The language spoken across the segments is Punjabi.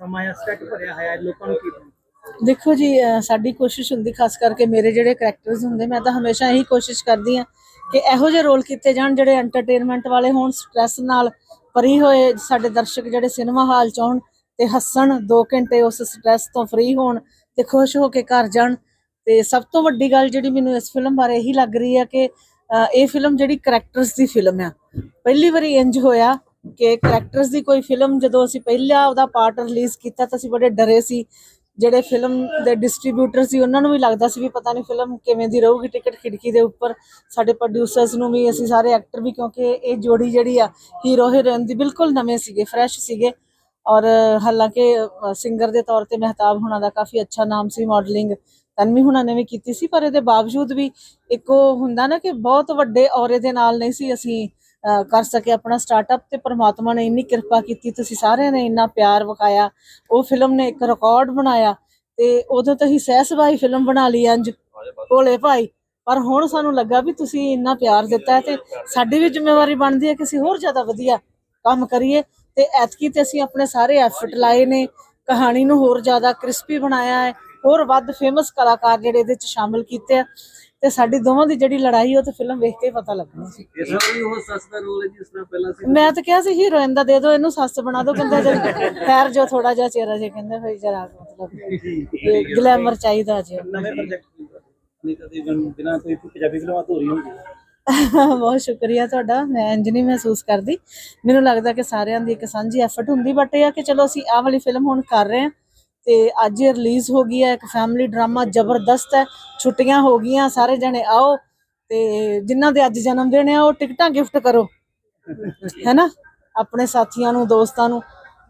ਸਮਾਂ ਆ ਸੈੱਟ ਭਰਿਆ ਹੋਇਆ ਹੈ, ਲੋਕਾਂ ਨੂੰ ਕੀ ਦੇਖੋ ਜੀ ਸਾਡੀ ਕੋਸ਼ਿਸ਼ ਹੁੰਦੀ, ਖਾਸ ਕਰਕੇ ਮੇਰੇ ਜਿਹੜੇ ਕੈਰੈਕਟਰਸ ਹੁੰਦੇ, ਮੈਂ ਤਾਂ ਹਮੇਸ਼ਾ ਇਹੀ ਕੋਸ਼ਿਸ਼ ਕਰਦੀ ਆ ਕਿ ਇਹੋ ਜਿਹੇ ਰੋਲ ਕੀਤੇ ਜਾਣ ਜਿਹੜੇ ਐਂਟਰਟੇਨਮੈਂਟ ਵਾਲੇ ਹੋਣ ਸਟ੍ਰੈਸ ਨਾਲ ਪਰੀ ਹੋਏ ਸਾਡੇ ਦਰਸ਼ਕ ਜਿਹੜੇ ਸਿਨੇਮਾ ਹਾਲ ਚ ਆਉਣ ਤੇ ਹੱਸਣ 2 ਘੰਟੇ ਉਸ ਸਟ੍ਰੈਸ ਤੋਂ ਫ੍ਰੀ ਹੋਣ ਤੇ ਖੁਸ਼ ਹੋ ਕੇ ਘਰ ਜਾਣ। ਤੇ ਸਭ ਤੋਂ ਵੱਡੀ ਗੱਲ ਜਿਹੜੀ ਮੈਨੂੰ ਇਸ ਫਿਲਮ ਬਾਰੇ ਇਹੀ ਲੱਗ ਰਹੀ ਹੈ ਕਿ ਇਹ ਫਿਲਮ ਜਿਹੜੀ ਕੈਰੈਕਟਰਸ ਦੀ ਫਿਲਮ ਆ, ਪਹਿਲੀ ਵਾਰੀ ਇੰਜ ਹੋਇਆ ਕਿ ਕੈਰੈਕਟਰਸ ਦੀ ਕੋਈ ਫਿਲਮ ਜਦੋਂ ਅਸੀਂ ਪਹਿਲਾ ਉਹਦਾ ਪਾਰਟ ਰਿਲੀਜ਼ ਕੀਤਾ ਤਾਂ ਅਸੀਂ ਬੜੇ ਡਰੇ ਸੀ। ਜਿਹੜੇ ਫਿਲਮ ਦੇ ਡਿਸਟ੍ਰੀਬਿਊਟਰ ਸੀ, ਉਹਨਾਂ ਨੂੰ ਵੀ ਲੱਗਦਾ ਸੀ ਵੀ ਪਤਾ ਨਹੀਂ ਫਿਲਮ ਕਿਵੇਂ ਦੀ ਰਹੂਗੀ ਟਿਕਟ ਖਿੜਕੀ ਦੇ ਉੱਪਰ। ਸਾਡੇ ਪ੍ਰੋਡਿਊਸਰਸ ਨੂੰ ਵੀ, ਅਸੀਂ ਸਾਰੇ ਐਕਟਰ ਵੀ, ਕਿਉਂਕਿ ਇਹ ਜੋੜੀ ਜਿਹੜੀ ਆ ਹੀਰੋ ਹੀਰੋਇਨ ਦੀ ਬਿਲਕੁਲ ਨਵੇਂ ਸੀਗੇ ਫਰੈਸ਼ ਸੀਗੇ। ਔਰ ਹਾਲਾਂਕਿ ਸਿੰਗਰ ਦੇ ਤੌਰ ਤੇ ਮਹਿਤਾਬ ਹੁਣਾਂ ਦਾ ਕਾਫੀ ਅੱਛਾ ਨਾਮ ਸੀ ਮਾਡਲਿੰਗ ਤਨਵੀ ਹੁਣਾਂ ਨੇ ਵੀ ਕੀਤੀ ਸੀ, ਪਰ ਇਹਦੇ ਬਾਵਜੂਦ ਵੀ ਇੱਕ ਹੁੰਦਾ ਨਾ ਕਿ ਬਹੁਤ ਵੱਡੇ ਔਰੇ ਦੇ ਨਾਲ ਨਹੀਂ ਸੀ ਅਸੀਂ ਕਰ ਸਕੇ ਆਪਣਾ ਸਟਾਰਟਅਪ ਤੇ ਪ੍ਰਮਾਤਮਾ ਨੇ ਇੰਨੀ ਕਿਰਪਾ ਕੀਤੀ, ਤੁਸੀਂ ਸਾਰਿਆਂ ਨੇ ਇੰਨਾ ਪਿਆਰ ਵਿਖਾਇਆ। ਉਹ ਫਿਲਮ ਨੇ ਇੱਕ ਰਿਕਾਰਡ ਬਣਾਇਆ ਤੇ ਉਦੋਂ ਤਾਂ ਹੀ ਸਹਿ ਸਬਾਈ ਫਿਲਮ ਬਣਾ ਲਈ ਅੰਜ ਭੋਲੇ ਭਾਈ। ਪਰ ਹੁਣ ਸਾਨੂੰ ਲੱਗਾ ਵੀ ਤੁਸੀਂ ਇੰਨਾ ਪਿਆਰ ਦਿੱਤਾ ਤੇ ਸਾਡੀ ਵੀ ਜ਼ਿੰਮੇਵਾਰੀ ਬਣਦੀ ਹੈ ਕਿ ਅਸੀਂ ਹੋਰ ਜ਼ਿਆਦਾ ਵਧੀਆ ਕੰਮ ਕਰੀਏ। ਤੇ ਐਤਕੀ ਤੇ ਅਸੀਂ ਆਪਣੇ ਸਾਰੇ ਐਫਰਟ ਲਾਏ ਨੇ, ਕਹਾਣੀ ਨੂੰ ਹੋਰ ਜ਼ਿਆਦਾ ਕ੍ਰਿਸਪੀ ਬਣਾਇਆ ਹੈ। ਹੋਰ ਵੱਧ ਫੇਮਸ ਕਲਾਕਾਰ ਜਿਹੜੇ ਇਹਦੇ ਚ ਸ਼ਾਮਿਲ ਕੀਤੇ ਆ ਤੇ ਸਾਡੀ ਦੋਵਾਂ ਦੀ ਜਿਹੜੀ ਲੜਾਈ ਉਹ ਤੇ ਫਿਲਮ ਵੇਖ ਕੇ ਪਤਾ ਲੱਗਣੀ ਸੀ। ਇਸ ਤਰ੍ਹਾਂ ਵੀ ਉਹ ਸੱਸ ਦਾ ਰੋਲ ਹੈ ਜਿਸ ਤਰ੍ਹਾਂ ਪਹਿਲਾਂ ਸੀ। ਮੈਂ ਤਾਂ ਕਿਹਾ ਸੀ ਹੀਰੋਇਨ ਦਾ ਦੇ ਦਿਓ ਇਹਨੂੰ ਸੱਸ ਬਣਾ ਦਿਓ ਕਹਿੰਦਾ ਜੇ ਖੈਰ ਜੋ ਥੋੜਾ ਜਿਹਾ ਚਿਹਰਾ ਜੇ ਕਹਿੰਦੇ ਫਿਰ ਜਰਾ ਮਤਲਬ ਗਲੈਮਰ ਚਾਹੀਦਾ ਜੀ। ਨਵੇਂ ਪ੍ਰੋਜੈਕਟ ਨਹੀਂ ਤਾਂ ਇਵਨ ਬਿਨਾਂ ਕੋਈ ਪੰਜਾਬੀ ਫਿਲਮਾਂ ਅਧੂਰੀ ਹੁੰਦੀ ਬਹੁਤ ਸ਼ੁਕਰੀਆ ਤੁਹਾਡਾ ਮੈਂ ਇੰਜ ਨਹੀਂ ਮਹਿਸੂਸ ਕਰਦੀ। ਮੈਨੂੰ ਲੱਗਦਾ ਕਿ ਸਾਰਿਆਂ ਦੀ ਇੱਕ ਸਾਂਝੀ ਐਫਰਟ ਹੁੰਦੀ ਬਟ ਇਹ ਆ ਕਿ ਚਲੋ ਅਸੀਂ ਆਹ ਵਾਲੀ ਫਿਲਮ ਹੁਣ ਕਰ ਰਹੇ ਹਾਂ। ਤੇ ਅੱਜ ਇਹ ਰਿਲੀਜ਼ ਹੋ ਗਈ ਹੈ ਇੱਕ ਫੈਮਿਲੀ ਡਰਾਮਾ ਜ਼ਬਰਦਸਤ ਹੈ। ਛੁੱਟੀਆਂ ਹੋ ਗਈਆਂ ਸਾਰੇ ਜਣੇ ਆਓ ਤੇ ਜਿਨ੍ਹਾਂ ਦੇ ਅੱਜ ਜਨਮ ਦਿਨ ਆ ਉਹ ਟਿਕਟਾਂ ਗਿਫਟ ਕਰੋ। ਹੈਨਾ? ਆਪਣੇ ਸਾਥੀਆਂ ਨੂੰ ਦੋਸਤਾਂ ਨੂੰ।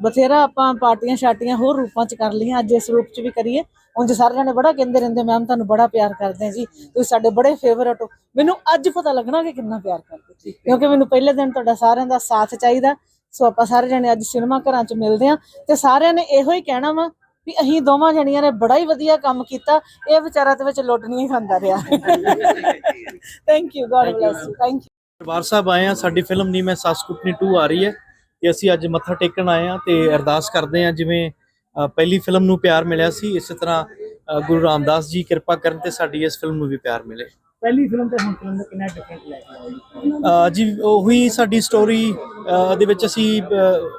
ਬਥੇਰਾ ਆਪਾਂ ਪਾਰਟੀਆਂ ਸ਼ਾਟੀਆਂ ਹੋਰ ਰੂਪਾਂ ਚ ਕਰ ਲਈਆਂ ਅੱਜ ਇਸ ਰੂਪ ਚ ਵੀ ਕਰੀਏ। ਉਂਝ ਸਾਰੇ ਜਣੇ ਬੜਾ ਕਹਿੰਦੇ ਰਹਿੰਦੇ ਮੈਮ ਤੁਹਾਨੂੰ ਬੜਾ ਪਿਆਰ ਕਰਦੇ ਆ ਜੀ। ਤੁਸੀਂ ਸਾਡੇ ਬੜੇ ਫੇਵਰਟ ਹੋ। ਮੈਨੂੰ ਅੱਜ ਪਤਾ ਲੱਗਣਾ ਕਿ ਕਿੰਨਾ ਪਿਆਰ ਕਰਦੇ। ਕਿਉਂਕਿ ਮੈਨੂੰ ਪਹਿਲੇ ਦਿਨ ਤੁਹਾਡਾ ਸਾਰਿਆਂ ਦਾ ਸਾਥ ਚਾਹੀਦਾ। ਸੋ ਆਪਾਂ ਸਾਰੇ ਜਣੇ ਅੱਜ ਸਿਨੇਮਾ ਘਰਾਂ ਚ ਮਿਲਦੇ ਆ ਤੇ ਸਾਰਿਆਂ ਨੇ ਇਹੋ ਹੀ ਕਹਿਣਾ ਵਾ ਵੀ ਅਸੀਂ ਦੋਵਾਂ ਜਣੀਆਂ ਨੇ ਬੜਾ ਹੀ ਵਧੀਆ ਕੰਮ ਕੀਤਾ ਇਹ ਵਿਚਾਰਾ ਤੇ ਵਿੱਚ ਲੁੱਟ ਨਹੀਂ ਖਾਂਦਾ ਰਿਹਾ thank you God bless you thank you Darbar Sahib ਆਏ ਆ ਸਾਡੀ ਫਿਲਮ ਨੀ ਮੈਂ ਸੱਸ ਕੁੱਟਣੀ 2 ਆ ਰਹੀ ਹੈ ਤੇ ਅਸੀਂ ਅੱਜ ਮੱਥਾ ਟੇਕਣ ਆਏ ਆ ਤੇ ਅਰਦਾਸ ਕਰਦੇ ਆ ਜਿਵੇਂ ਪਹਿਲੀ ਫਿਲਮ ਨੂੰ ਪਿਆਰ ਮਿਲਿਆ ਸੀ ਇਸੇ ਤਰ੍ਹਾਂ ਗੁਰੂ ਰਾਮਦਾਸ ਜੀ ਕਿਰਪਾ ਕਰਨ ਤੇ ਸਾਡੀ ਇਸ ਫਿਲਮ ਨੂੰ ਵੀ ਪਿਆਰ ਮਿਲੇ। ਪਹਿਲੀ ਫਿਲਮ ਤੇ ਹੁਣ ਫਿਲਮ ਦਾ ਕਿੰਨਾ ਡਿਫਰੈਂਟ ਲੈ ਕੇ ਆਏ ਜੀ? ਉਹੀ ਸਾਡੀ ਸਟੋਰੀ ਦੇ ਵਿੱਚ ਅਸੀਂ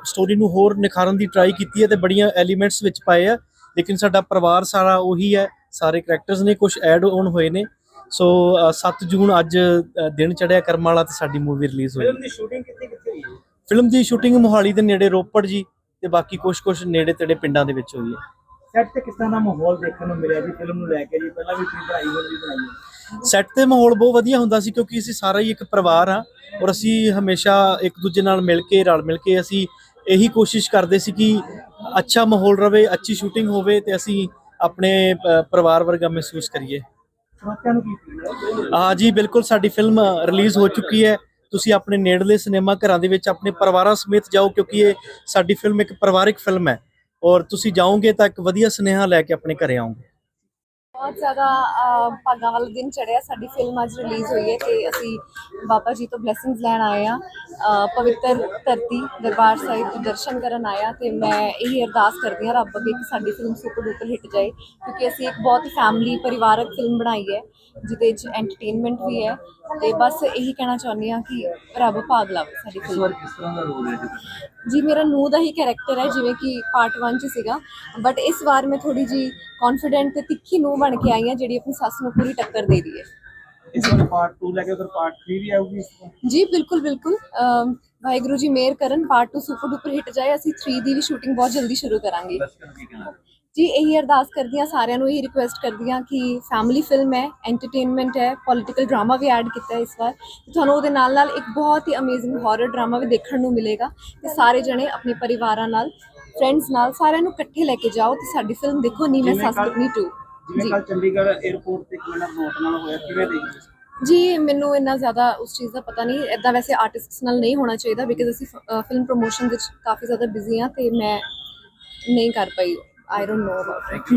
ਸਟੋਰੀ ਨੂੰ ਹੋਰ ਨਿਖਾਰਨ ਦੀ ਟਰਾਈ ਕੀਤੀ ਹੈ ਤੇ ਬੜੀਆਂ ਐਲੀਮੈਂਟਸ ਵਿੱਚ ਪਾਏ ਆ। ਲੇਕਿਨ ਸਾਡਾ ਪਰਿਵਾਰ ਸਾਰਾ ਉਹੀ ਹੈ ਸਾਰੇ ਕੈਰੈਕਟਰਸ ਨੇ ਕੁਝ ਐਡ ਆਨ ਹੋਏ ਨੇ। ਸੋ ਅ, 7 ਜੂਨ ਅੱਜ ਦਿਨ ਚੜਿਆ ਕਰਮ ਵਾਲਾ ਤੇ ਸਾਡੀ ਮੂਵੀ ਰਿਲੀਜ਼ ਹੋਈ। ਫਿਲਮ ਦੀ ਸ਼ੂਟਿੰਗ ਕਿੱਥੇ ਕਿੱਥੇ ਹੋਈ? ਹੈ ਫਿਲਮ ਦੀ ਸ਼ੂਟਿੰਗ ਮੋਹਾਲੀ ਦੇ ਨੇੜੇ ਰੋਪੜ ਜੀ ਤੇ ਬਾਕੀ ਕੁਝ ਕੁਝ ਨੇੜੇ ਤੇੜੇ ਪਿੰਡਾਂ ਦੇ ਵਿੱਚ ਹੋਈ ਹੈ। ਸੈੱਟ ਤੇ ਕਿਸ ਤਰ੍ਹਾਂ ਦਾ ਮਾਹੌਲ ਦੇਖਣ ਨੂੰ ਮਿਲਿਆ ਜੀ ਫਿਲਮ ਨੂੰ ਲੈ ਕੇ ਜੀ? ਪਹਿਲਾਂ ਵੀ ਬਣਾਈ ਹੋਈ ਵੀ ਬਣਾਈ ਹੈ ਸੈੱਟ ਤੇ ਮਾਹੌਲ ਬਹੁਤ ਵਧੀਆ ਹੁੰਦਾ ਸੀ ਕਿਉਂਕਿ ਅਸੀਂ ਸਾਰਾ ਹੀ ਇੱਕ ਪਰਿਵਾਰ ਆ ਔਰ ਅਸੀਂ ਹਮੇਸ਼ਾ ਇੱਕ ਦੂਜੇ ਨਾਲ ਮਿਲ ਕੇ ਰਲ ਮਿਲ ਕੇ ਅਸੀਂ ਇਹੀ ਕੋਸ਼ਿਸ਼ ਕਰਦੇ ਸੀ ਕਿ ਅੱਛਾ ਮਾਹੌਲ ਰਵੇ ਅੱਛੀ ਸ਼ੂਟਿੰਗ ਹੋਵੇ ਤੇ ਅਸੀਂ ਆਪਣੇ ਪਰਿਵਾਰ ਵਰਗਾ ਮਹਿਸੂਸ ਕਰੀਏ। ਹਾਂ? ਜੀ ਬਿਲਕੁਲ ਸਾਡੀ ਫਿਲਮ ਰਿਲੀਜ਼ ਹੋ ਚੁੱਕੀ ਹੈ। ਤੁਸੀਂ ਆਪਣੇ ਨੇੜਲੇ ਸਿਨੇਮਾ ਘਰਾਂ ਦੇ ਵਿੱਚ ਆਪਣੇ ਪਰਿਵਾਰਾਂ ਸਮੇਤ ਜਾਓ ਕਿਉਂਕਿ ਇਹ ਸਾਡੀ ਫਿਲਮ ਇੱਕ ਪਰਿਵਾਰਿਕ ਫਿਲਮ ਹੈ। ਔਰ ਤੁਸੀਂ ਜਾਓਗੇ ਤਾਂ ਇੱਕ ਵਧੀਆ ਸੁਨੇਹਾ ਲੈ ਕੇ ਆਪਣੇ ਘਰੇ ਆਓਗੇ। ਬਹੁਤ ਜ਼ਿਆਦਾ ਭਾਗਾਂ ਵਾਲਾ ਦਿਨ ਚੜਿਆ ਸਾਡੀ ਫਿਲਮ ਅੱਜ ਰਿਲੀਜ਼ ਹੋਈ ਹੈ ਤੇ ਅਸੀਂ ਬਾਬਾ ਜੀ ਤੋਂ ਬਲੇਸਿੰਗਸ ਲੈਣ ਆਏ ਆ ਪਵਿੱਤਰ ਧਰਤੀ ਦਰਬਾਰ ਸਾਹਿਬ ਦੇ ਦਰਸ਼ਨ ਕਰਨ ਆਇਆ ਤੇ ਮੈਂ ਇਹੀ ਅਰਦਾਸ ਕਰਦੀ ਹਾਂ ਰੱਬ ਅੱਗੇ ਕਿ ਸਾਡੀ ਫਿਲਮ ਸੁਪਰ ਡੂਪਰ ਹਿੱਟ ਜਾਏ ਕਿਉਂਕਿ ਅਸੀਂ ਇੱਕ ਬਹੁਤ ਹੀ ਫੈਮਿਲੀ ਪਰਿਵਾਰਕ ਫਿਲਮ ਬਣਾਈ ਹੈ ਜਿਹਦੇ ਵਿੱਚ ਐਂਟਰਟੇਨਮੈਂਟ ਵੀ ਹੈ ਤੇ ਬਸ ਇਹੀ ਕਹਿਣਾ ਚਾਹੁੰਦੀ ਹਾਂ ਕਿ ਰੱਬ ਭਾਗ ਲਾਵੇ ਸਾਡੀ ਫਿਲਮ ਕਿਸ ਤਰ੍ਹਾਂ ਦਾ ਰੋਲ ਹੈ ਜੀ ਮੇਰਾ ਨੂੰਹ ਦਾ ਹੀ ਕੈਰੈਕਟਰ ਹੈ ਜਿਵੇਂ ਕਿ ਪਾਰਟ 1 ਚ ਸੀਗਾ ਬਟ ਇਸ ਵਾਰ ਮੈਂ ਥੋੜੀ ਜੀ ਕੌਨਫੀਡੈਂਟ ਤੇ ਤਿੱਖੀ ਨੂੰਹ ਬਣ ਕੇ ਆਈ ਹਾਂ ਜਿਹੜੀ ਆਪਣੀ ਸੱਸ ਨੂੰ ਪੂਰੀ ਟੱਕਰ ਦੇ ਰਹੀ ਹੈ। ਇਸ ਵਾਰ ਪਾਰਟ 2 ਲੈ ਕੇ ਫਿਰ ਪਾਰਟ 3 ਵੀ ਆਊਗੀ ਇਸ ਤੋਂ ਜੀ ਬਿਲਕੁਲ ਬਿਲਕੁਲ। ਵਾਹਿਗੁਰੂ ਜੀ ਮਿਹਰ ਕਰਨ। ਪਾਰਟ 2 ਸੁਪਰ ਡੂਪਰ ਹਿੱਟ ਜਾਏ ਅਸੀਂ 3 ਦੀ ਵੀ ਸ਼ੂਟਿੰਗ ਬਹੁਤ ਜਲਦੀ ਸ਼ੁਰੂ ਕਰਾਂਗੇ। ਜੀ ਇਹੀ ਅਰਦਾਸ ਕਰਦੀ ਹਾਂ ਸਾਰਿਆਂ ਨੂੰ ਇਹੀ ਰਿਕੁਐਸਟ ਕਰਦੀ ਹਾਂ ਕਿ ਫੈਮਿਲੀ ਫਿਲਮ ਹੈ ਐਂਟਰਟੇਨਮੈਂਟ ਹੈ ਪੋਲਿਟੀਕਲ ਡਰਾਮਾ ਵੀ ਐਡ ਕੀਤਾ ਹੈ ਇਸ ਵਾਰ। ਤੇ ਤੁਹਾਨੂੰ ਉਹਦੇ ਨਾਲ ਨਾਲ ਇੱਕ ਬਹੁਤ ਹੀ ਅਮੇਜ਼ਿੰਗ ਹਾਰਰ ਡਰਾਮਾ ਵੀ ਦੇਖਣ ਨੂੰ ਮਿਲੇਗਾ। ਤੇ ਸਾਰੇ ਜਣੇ ਆਪਣੇ ਪਰਿਵਾਰਾਂ ਨਾਲ ਫਰੈਂਡਸ ਨਾਲ ਸਾਰਿਆਂ ਨੂੰ ਇਕੱਠੇ ਲੈ ਕੇ ਜਾਓ ਤੇ ਸਾਡੀ ਫਿਲਮ ਦੇਖੋ ਨੀ ਮੈਂ ਜਿਵੇਂ ਸੱਸ ਕੱਲ੍ਹ- ਕੁੱਟਣੀ 2 ਜਿਵੇਂ ਜੀ। ਕੱਲ ਚੰਡੀਗੜ੍ਹ 에ਅਰਪੋਰਟ ਤੇ ਇੱਕ ਮਿੰਟ ਨੋਟ ਨਾਲ ਹੋਇਆ ਕਿਵੇਂ ਦੇਖਦੇ ਸੀ? ਜੀ ਮੈਨੂੰ ਇੰਨਾ ਜ਼ਿਆਦਾ ਉਸ ਚੀਜ਼ ਦਾ ਪਤਾ ਨਹੀਂ ਇਦਾਂ ਵੈਸੇ ਆਰਟਿਸਟਸ ਨਾਲ ਨਹੀਂ ਹੋਣਾ ਚਾਹੀਦਾ ਬਿਕਾਜ਼ ਅਸੀਂ ਫਿਲਮ ਪ੍ਰੋਮੋਸ਼ਨ ਵਿੱਚ ਕਾਫੀ ਜ਼ਿਆਦਾ ਬਿਜ਼ੀ ਹਾਂ ਤੇ ਮੈਂ ਨਹੀਂ ਕਰ ਪਾਈ ਆਈ ਡੋਨਟ ਨੋ ਅਬਾਊਟ